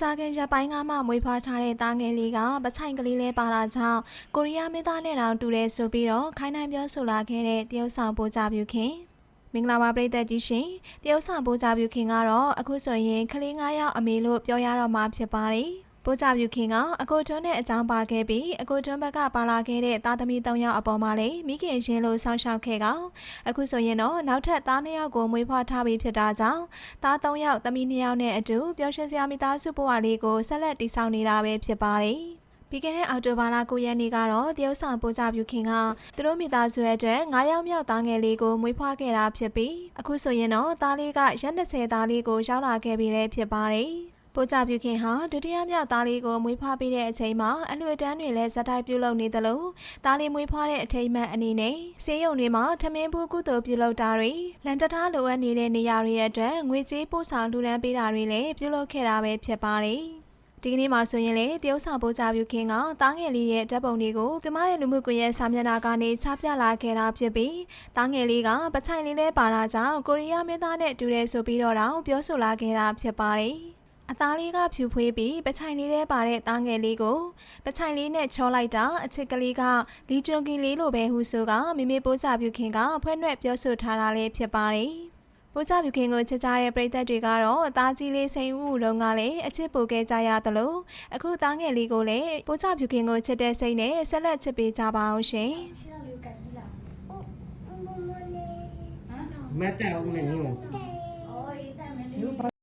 ကြခင်ရက်ပိုင်းကမှမွေးဖွားထားတဲ့တားငယ်လေးကပချိုင်ကလေးလဲပါလာကြောင်းကိုရီးယားမင်းသားနဲ့တောင်တူတယ်ဆိုပြီးတော့ခိုင်းနိုင်ပြောဆိုလာခဲ့တဲ့တရုတ်ဆောင်ပိုးကြပြုခင်မင်္ဂလာပါပရိသတ်ကြီးရှင်တရုတ်ဆောင်ပိုးကြပြုခင်ကတော့အခုဆိုရင်ကလေး9ယောက်အမေလို့ပြောရတော့မှာဖြစ်ပါတယ် ပိုးကြပြုခင်ကအကိုတွန်းတဲ့အကြောင်းပါခဲ့ပြီးအကိုတွန်းဘက်ကပါလာခဲ့တဲ့သားသမီး၃ယောက်အပေါ်မှာလည်းမိခင်ရှင်လို့ဆောင်းရှောက်ခဲ့ကအခုဆိုရင်တော့နောက်ထပ်သား၂ယောက်ကိုမွေးဖွားထားပြီးဖြစ်တာကြောင့်သား၃ယောက်သမီး၂ယောက်နဲ့အတူပျော်ရွှင်စရာမိသားစုဘဝလေးကိုဆက်လက်တည်ဆောက်နေတာပဲဖြစ်ပါတယ်။ပြီးခဲ့တဲ့အောက်တိုဘာလ9ရက်နေ့ကတော့တရုတ်ဆောင်ပို့ကြပြုခင်ကသူတို့မိသားစုရဲ့အတွက်9ယောက်မြောက်သားငယ်လေးကိုမွေးဖွားခဲ့တာဖြစ်ပြီးအခုဆိုရင်တော့သားလေးကရက်20သားလေးကိုရောက်လာခဲ့ပြီလည်းဖြစ်ပါတယ်။ ပို့ကြပြုခင်ဟာဒုတိယမြောက်သားလေးကိုမွေးဖွားပြီးတဲ့အချိန်မှာအလှူတန်းတွေလည်းဇက်တိုက်ပြုလုပ်နေသလိုသားလေးမွေးဖွားတဲ့အထိမ်းအမှတ်အနေနဲ့ဆေးရုံတွေမှာထမင်းဘူးကုသိုလ်ပြုလုပ်တာတွေလန်တထားလိုအပ်နေတဲ့နေရာတွေရဲ့အတွက်ငွေကြေးပို့ဆောင်လှူဒန်းပေးတာတွေလည်းပြုလုပ်ခဲ့တာပဲဖြစ်ပါတယ်။ဒီကနေ့မှာဆိုရင်လေတရုတ်ဆောင်ပို့ကြပြုခင်ကတားငယ်လေးရဲ့ဓာတ်ပုံတွေကိုသူမရဲ့လူမှုကွန်ရက်စာမျက်နှာကနေချပြလာခဲ့တာဖြစ်ပြီးတားငယ်လေးကပချိုင်လေးလဲပါတာကြောင့်ကိုရီးယားမင်းသားနဲ့တူတယ်ဆိုပြီးတော့တောင်ပြောဆိုလာခဲ့တာဖြစ်ပါတယ်။ အသားလေးကဖြူဖွေးပြီးပချိုင်လေးထဲပါတဲ့သားငယ်လေးကိုပချိုင်လေးနဲ့ချောလိုက်တာအချစ်ကလေးကလီဂျွန်ကီလေးလိုပဲဟူဆိုကမိမိပိုးချပြုခင်ကဖွဲ့နှဲ့ပြောဆိုထားတာလေးဖြစ်ပါတယ်။ပိုးချပြုခင်ကိုချစ်ကြတဲ့ပရိသတ်တွေကတော့အသားကြီးလေးစိန်ဦးဦးလုံးကလည်းအချစ်ပိုခဲ့ကြရသလိုအခုသားငယ်လေးကိုလည်းပိုးချပြုခင်ကိုချစ်တဲ့စိတ်နဲ့ဆက်လက်ချစ်ပေးကြပါအောင်ရှင်။ရှင်းတော့လေးကိုကန်ကြည့်လားမတ်တောင်းနေလို့။အော်အေးစမ်း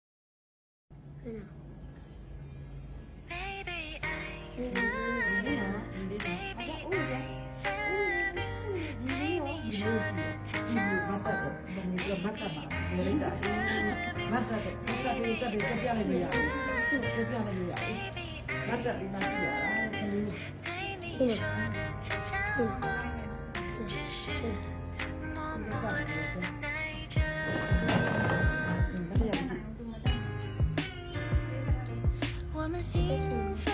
我们幸福。